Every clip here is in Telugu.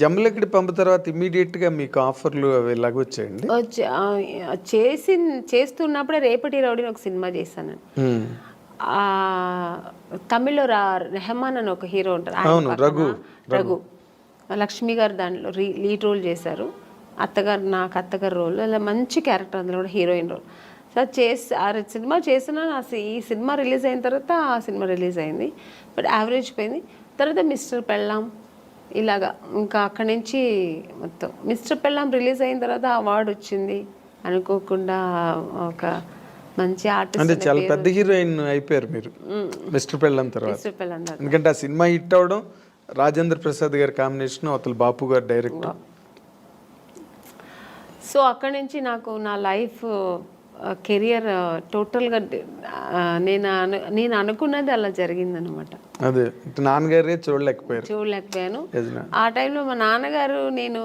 జమ్మలకిడి పంపు తర్వాత ఇమీడియట్గా మీకు ఆఫర్లు అవి ఇలాగ వచ్చాయండి? చేసి చేస్తున్నప్పుడే రేపటి రౌడీని ఒక సినిమా చేశాను. తమిళ్ళో రా రెహమాన్ అని ఒక హీరో ఉంటారు అవును, రఘు, రఘు. లక్ష్మి గారు దాంట్లో లీడ్ రోల్ చేశారు. అత్తగారు నాకు అత్తగారు రోల్ అలా మంచి క్యారెక్టర్ అందులో కూడా హీరోయిన్ రోల్. సో చేసి ఆ సినిమా చేసిన ఈ సినిమా రిలీజ్ అయిన తర్వాత ఆ సినిమా రిలీజ్ అయింది. బట్ యావరేజ్ పోయింది. తర్వాత మిస్టర్ పెళ్ళాం ఇలాగా ఇంకా అక్కడి నుంచి మొత్తం. మిస్టర్ పెళ్ళాం రిలీజ్ అయిన తర్వాత అవార్డు వచ్చింది. అనుకోకుండా ఒక మంచి అంటే ఆర్టిస్ట్ చాలా పెద్ద హీరోయిన్ అయిపోయారు మీరు. మిస్టర్ పెళ్ళం తర్వాత. మిస్టర్ పెళ్ళాం తర్వాత. ఎందుకంటే ఆ సినిమా హిట్ అవడం రాజేంద్ర ప్రసాద్ గారి కాంబినేషన్ అవతల బాపు గారు డైరెక్టర్ సో అక్కడి నుంచి నాకు నా లైఫ్ కెరియర్ టోటల్గా నేను అను నేను అనుకున్నది అలా జరిగిందనమాట అదే నాన్నగారే చూడలేకపోయారు. చూడలేకపోయాను. ఆ టైంలో మా నాన్నగారు నేను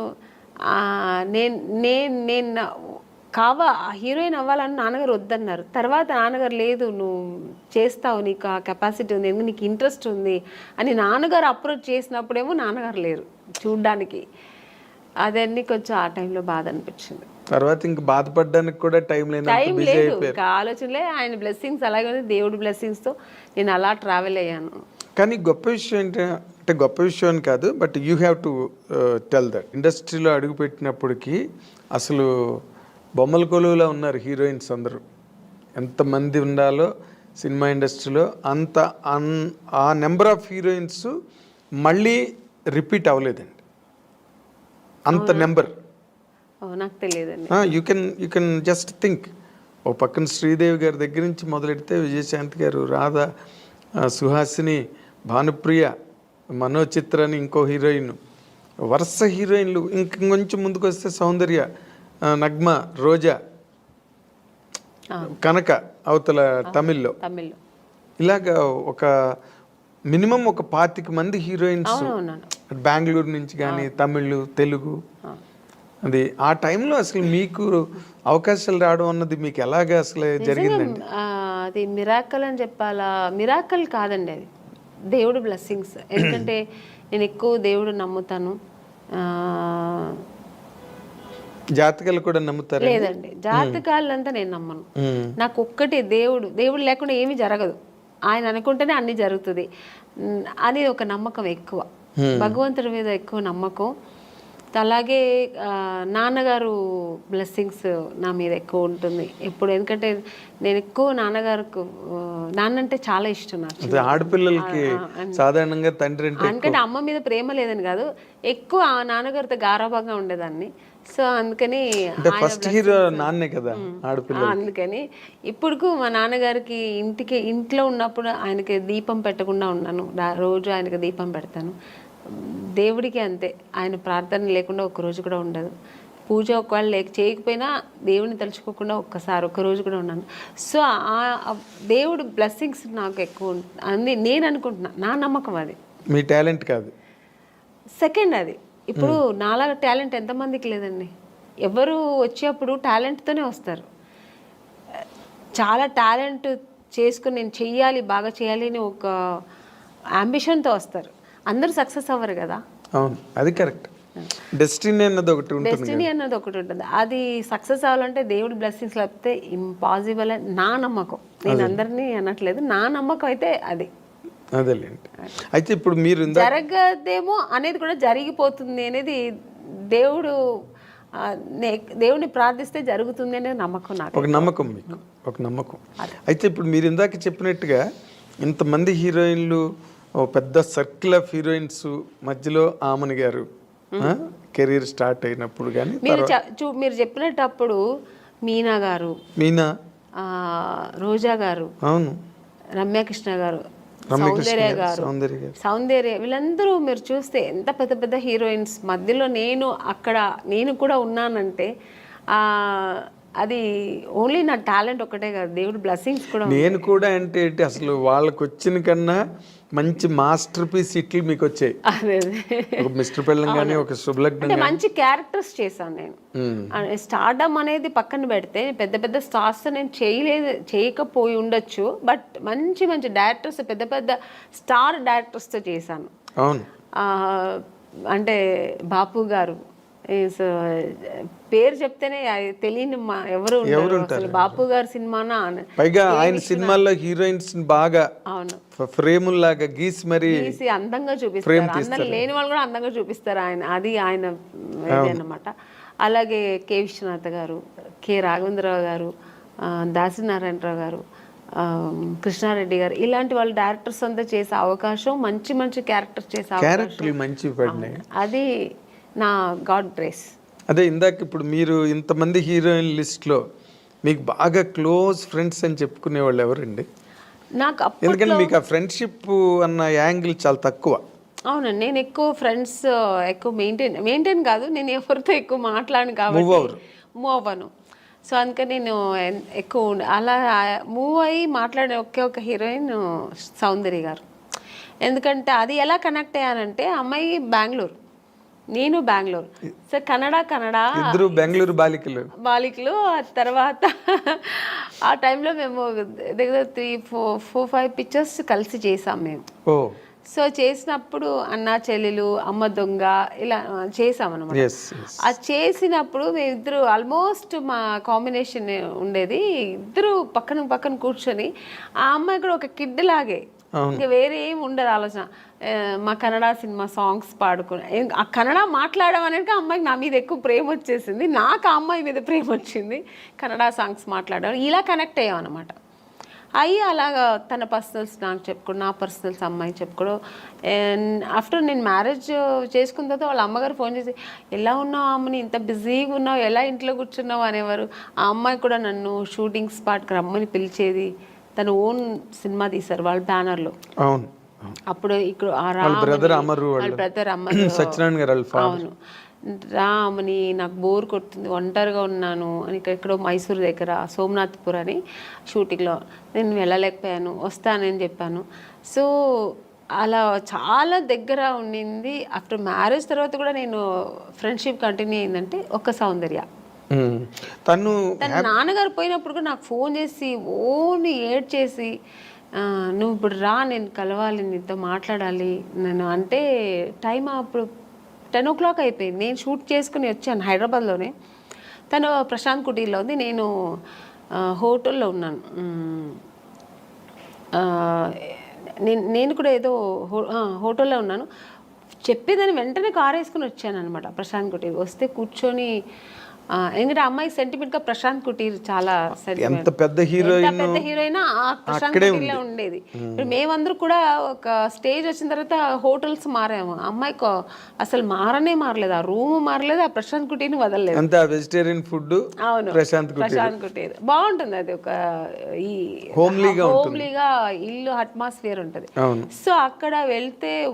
నేను నేను నేను కావా హీరోయిన్ అవ్వాలని నాన్నగారు వద్దన్నారు. తర్వాత నాన్నగారు లేదు నువ్వు చేస్తావు నీకు ఆ కెపాసిటీ ఉంది ఎందుకు నీకు ఇంట్రెస్ట్ ఉంది అని నాన్నగారు అప్రోచ్ చేసినప్పుడేమో నాన్నగారు లేరు చూడ్డానికి. అదన్నీ కొంచెం ఆ టైంలో బాధ అనిపించింది. తర్వాత ఇంక బాధపడడానికి కూడా టైం లేనంత టైం లేదు. ఇంకా ఆలోచనలే ఆయన బ్లెస్సింగ్స్ అలాగే ఉంది దేవుడి బ్లెస్సింగ్స్తో నేను అలా ట్రావెల్ అయ్యాను. కానీ గొప్ప విషయం ఏంటి అంటే గొప్ప విషయం అని కాదు but you have to tell that ఇండస్ట్రీలో అడుగుపెట్టినప్పటికీ అసలు బొమ్మల కొలువులో ఉన్నారు హీరోయిన్స్ అందరూ. ఎంతమంది ఉండాలో సినిమా ఇండస్ట్రీలో అంత అన్ ఆ నెంబర్ ఆఫ్ హీరోయిన్స్ మళ్ళీ రిపీట్ అవ్వలేదండి. అంత నెంబర్. ఓ, నాకు తెలియదండి. You can you can just think oh పక్కన శ్రీదేవి గారి దగ్గర నుంచి మొదలెడితే విజయశాంతి గారు రాధ సుహాసిని భానుప్రియ మనోచిత్ర అని ఇంకో హీరోయిన్. వరుస హీరోయిన్లు ఇంక కొంచెం ముందుకు వస్తే సౌందర్య నగ్మ రోజా కనక అవతల తమిళ్ళో. ఇలాగ ఒక మినిమం ఒక పాతిక మంది హీరోయిన్స్ బెంగళూరు నుంచి కానీ తమిళ్ తెలుగు. అది ఆ టైంలో అసలు మీకు అవకాశాలు రావడం అన్నది మీకు ఎలాగ అసలు జరిగిందండి? అది మిరాకల్ అని చెప్పాలా? మిరాకల్ కాదండి అది. దేవుడు బ్లెస్సింగ్స్. ఎందుకంటే నేను ఎక్కువ దేవుడు నమ్ముతాను. జాతకాలు కూడా నమ్ముతారు లేదండి. జాతకాలంతా నేను నమ్మను. నాకు ఒక్కటి దేవుడు. దేవుడు లేకుండా ఏమీ జరగదు. ఆయన అనుకుంటేనే అన్ని జరుగుతుంది. అని ఒక నమ్మకం ఎక్కువ. భగవంతుడి మీద ఎక్కువ నమ్మకం. అలాగే నాన్నగారు బ్లెస్సింగ్స్ నా మీద ఎక్కువ ఉంటుంది ఎప్పుడు. ఎందుకంటే నేను ఎక్కువ నాన్నగారికి ఆ, నాన్న అంటే చాలా ఇష్టం నాకు. అదే ఆడపిల్లలకి సాధారణంగా తండ్రి అంటే ఎందుకంటే అమ్మ మీద ప్రేమ లేదని కాదు. ఎక్కువ ఆ నాన్నగారితో గారాభంగా ఉండేదాన్ని. సో అందుకని అంటే ఫస్ట్ హీరో నాన్నే కదా ఆడపిల్ల అందుకని ఇప్పుడు మా నాన్నగారికి ఇంటికి ఇంట్లో ఉన్నప్పుడు ఆయనకి దీపం పెట్టకుండా ఉన్నాను. రోజు ఆయనకి దీపం పెడతాను. దేవుడికి అంతే. ఆయన ప్రార్థన లేకుండా ఒక్క రోజు కూడా ఉండదు. పూజ ఒకవేళ లేక చేయకపోయినా దేవుని తలుచుకోకుండా ఒక్కసారి ఒక్క రోజు కూడా ఉన్నాను. సో ఆ దేవుడు బ్లెస్సింగ్స్ నాకు ఎక్కువ అంది. నేను అనుకుంటున్నా. నా నమ్మకం అది. మీ టాలెంట్ కాదు. సెకండ్ అది. ఇప్పుడు నాలాగా టాలెంట్ ఎంతమందికి లేదండి. ఎవరు వచ్చేప్పుడు టాలెంట్తోనే వస్తారు. చాలా టాలెంట్ చేసుకుని నేను చెయ్యాలి బాగా చేయాలి అని ఒక అంబిషన్తో వస్తారు. అందరూ సక్సెస్ అవ్వరు కదా. అవును అది కరెక్ట్. డెస్టినీ అన్నది ఒకటి ఉంటుంది డెస్టినీ అన్నది ఒకటి ఉంటుంది. అది సక్సెస్ అవ్వాలంటే దేవుడి బ్లెస్సింగ్స్ లేకపోతే ఇంపాసిబుల్ అని నా నమ్మకం. నేను అందరినీ అనట్లేదు. నా నమ్మకం అయితే అది. అదేలేండి. అయితే ఇప్పుడు మీరు జరగదేమో అనేది కూడా జరిగిపోతుంది అనేది దేవుడు దేవుని ప్రార్థిస్తే జరుగుతుంది అనే నమ్మకం నాకు. ఒక నమ్మకం మీకు ఒక నమ్మకం. అయితే ఇప్పుడు మీరు ఇందాక చెప్పినట్టుగా ఇంతమంది హీరోయిన్లు పెద్ద సర్కిల్ ఆఫ్ హీరోయిన్స్ మధ్యలో ఆమని గారు కెరీర్ స్టార్ట్ అయినప్పుడు కానీ మీరు మీరు చెప్పినప్పుడు మీనా గారు మీనా? రోజా గారు అవును. రమ్యకృష్ణ గారు సౌందర్య గారు, సౌందర్య వీళ్ళందరూ మీరు చూస్తే ఎంత పెద్ద పెద్ద హీరోయిన్స్ మధ్యలో నేను అక్కడ నేను కూడా ఉన్నానంటే ఆ, అది ఓన్లీ నా టాలెంట్ ఒకటే కాదు దేవుడు బ్లెస్సింగ్స్ కూడా నేను కూడా అంటే అసలు వాళ్ళకి వచ్చిన కన్నా మంచి మాస్టర్ పీస్ ఇట్లు మీకు వచ్చాయి ఒక మిస్టర్ పెళ్ళం కానీ ఒక శుభలగ్నం మంచి క్యారెక్టర్స్ చేశాను నేను. స్టార్డమ్ అనేది పక్కన పెడితే పెద్ద పెద్ద స్టార్స్ నేను చేయలేదు చేయకపోయి ఉండొచ్చు బట్ మంచి మంచి డైరెక్టర్స్ పెద్ద పెద్ద స్టార్ డైరెక్టర్స్తో చేశాను. అవును. ఆ, అంటే బాపు గారు పేరు చెప్తేనే తెలియని మా ఎవరు అసలు బాపు గారి సినిమానా? పైగా ఆయన సినిమాల్లో హీరోయిన్స్ బాగా అవును. ఫ్రేముల్లాగా గీసి మరి తీసి అందంగా చూపిస్తారు. అందం లేని వాళ్ళు కూడా అందంగా చూపిస్తారు ఆయన. అది ఆయన ఇది అన్నమాట. అలాగే కె. విశ్వనాథ్ గారు కె. రాఘవేంద్రరావు గారు ఆ, దాసినారాయణరావు గారు కృష్ణారెడ్డి గారు ఇలాంటి వాళ్ళు డైరెక్టర్స్ అంతా చేసే అవకాశం మంచి మంచి క్యారెక్టర్ చేసే అవకాశం. మంచి అది నా గాడ్ గ్రేస్. అదే ఇందాక ఇప్పుడు మీరు ఇంతమంది హీరోయిన్ లిస్ట్లో మీకు బాగా క్లోజ్ ఫ్రెండ్స్ అని చెప్పుకునే వాళ్ళు ఎవరండి? నాకు ఎందుకంటే మీకు ఆ ఫ్రెండ్షిప్ అన్న యాంగిల్ చాలా తక్కువ. అవునండి నేను ఎక్కువ ఫ్రెండ్స్ ఎక్కువ మెయింటైన్ మెయింటైన్ కాదు నేను ఎవరితో ఎక్కువ మాట్లాడను కాబట్టి. మూవ్ అవ్వను. సో అందుకని నేను ఎక్కువ అలా మూవ్ అయ్యి మాట్లాడే ఒకే ఒక హీరోయిన్ సౌందర్య గారు. ఎందుకంటే అది ఎలా కనెక్ట్ అయ్యానంటే అమ్మాయి బెంగళూరు. నేను బెంగళూరు. సో కన్నడ కన్నడ. ఇద్దరు బెంగళూరు బాలికలు. బాలికలు ఆ తర్వాత ఆ టైంలో మేము దగ్గర three four four five pictures కలిసి చేసాం మేము. సో చేసినప్పుడు అన్న చెల్లెలు అమ్మ దొంగ ఇలా చేసాం అనమాట అది చేసినప్పుడు మేమిద్దరు ఆల్మోస్ట్ మా కాంబినేషన్ ఉండేది. ఇద్దరు పక్కన పక్కన కూర్చొని ఆ అమ్మాయి కూడా ఒక కిడ్ లాగే. ఇంకా వేరే ఏమి ఉండదు ఆలోచన. మా కన్నడ సినిమా సాంగ్స్ పాడుకుని. ఆ కన్నడ మాట్లాడడం అనేది అమ్మాయికి నా మీద ఎక్కువ ప్రేమ వచ్చేసింది. నాకు ఆ అమ్మాయి మీద ప్రేమ వచ్చింది. కన్నడ సాంగ్స్ మాట్లాడడం. ఇలా కనెక్ట్ అయ్యాం అనమాట అయ్యి అలాగా తన పర్సనల్స్ నాకు చెప్పుకోడు నా పర్సనల్స్ అమ్మాయి చెప్పుకోడు ఆఫ్టర్ నేను మ్యారేజ్ చేసుకున్న తర్వాత వాళ్ళ అమ్మగారు ఫోన్ చేసి ఎలా ఉన్నావు అమ్మని ఇంత బిజీగా ఉన్నావు? ఎలా ఇంట్లో కూర్చున్నావు? అనేవారు. ఆ అమ్మాయి కూడా నన్ను షూటింగ్ స్పాట్కి రమ్మని పిలిచేది. తను ఓన్ సినిమా తీశారు వాళ్ళ బ్యానర్లో. అవును. అప్పుడు ఇక్కడ బ్రదర్ రామని- అమరు బ్రదర్ సత్యనారాయణ గారు. అవును. రామని నాకు బోర్ కొడుతుంది ఒంటరిగా ఉన్నాను అని ఇక్కడ ఎక్కడో మైసూర్ దగ్గర సోమనాథ్పూర్ అని షూటింగ్లో. నేను వెళ్ళలేకపోయాను వస్తానని చెప్పాను. సో అలా చాలా దగ్గర ఉండింది. ఆఫ్టర్ మ్యారేజ్ తర్వాత కూడా నేను ఫ్రెండ్షిప్ కంటిన్యూ అయిందంటే ఒక సౌందర్య. తను తన నాన్నగారు పోయినప్పుడు కూడా నాకు ఫోన్ చేసి ఓని ఏడ్ చేసి "ఆ, నువ్వు ఇప్పుడు రా నేను కలవాలి నీతో మాట్లాడాలి. నేను అంటే టైం అప్పుడు టెన్ ఓ క్లాక్ అయిపోయింది. నేను షూట్ చేసుకుని వచ్చాను హైదరాబాద్లోనే. తను ప్రశాంత్ కుటీర్లో ఉంది. నేను హోటల్లో ఉన్నాను. నేను నేను కూడా ఏదో హోటల్లో ఉన్నాను. చెప్పేదాన్ని వెంటనే కార్ వేసుకుని వచ్చాను అనమాట ప్రశాంత్ కుటీర్ వస్తే కూర్చొని ఎందుకంటే అమ్మాయి సెంటిమెంట్గా ప్రశాంత్ కుటీర్ చాలా. ఎంత పెద్ద హీరోయిన్ పెద్ద హీరోయిన్ ప్రశాంత్ ఉండేది. ఇప్పుడు మేమందరూ కూడా ఒక స్టేజ్ వచ్చిన తర్వాత హోటల్స్ మారాము. ఆ అమ్మాయి కొ- అసలు మారనే మారలేదు. ఆ రూమ్ మారలేదు ఆ ప్రశాంత్ కుటీర్ని వదలలేదు. అంతా వెజిటేరియన్ ఫుడ్ అవును. ప్రశాంత్ కుటీర్. ప్రశాంత్ కుటీర్. బాగుంటుంది అది ఒక ఈ Homelyగా హోమ్లీగా ఇల్లు అట్మాస్ఫియర్ ఉంటుంది. సో అక్కడ వెళ్తే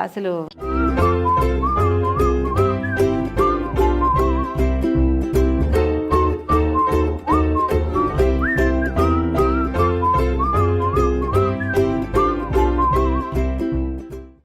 అసలు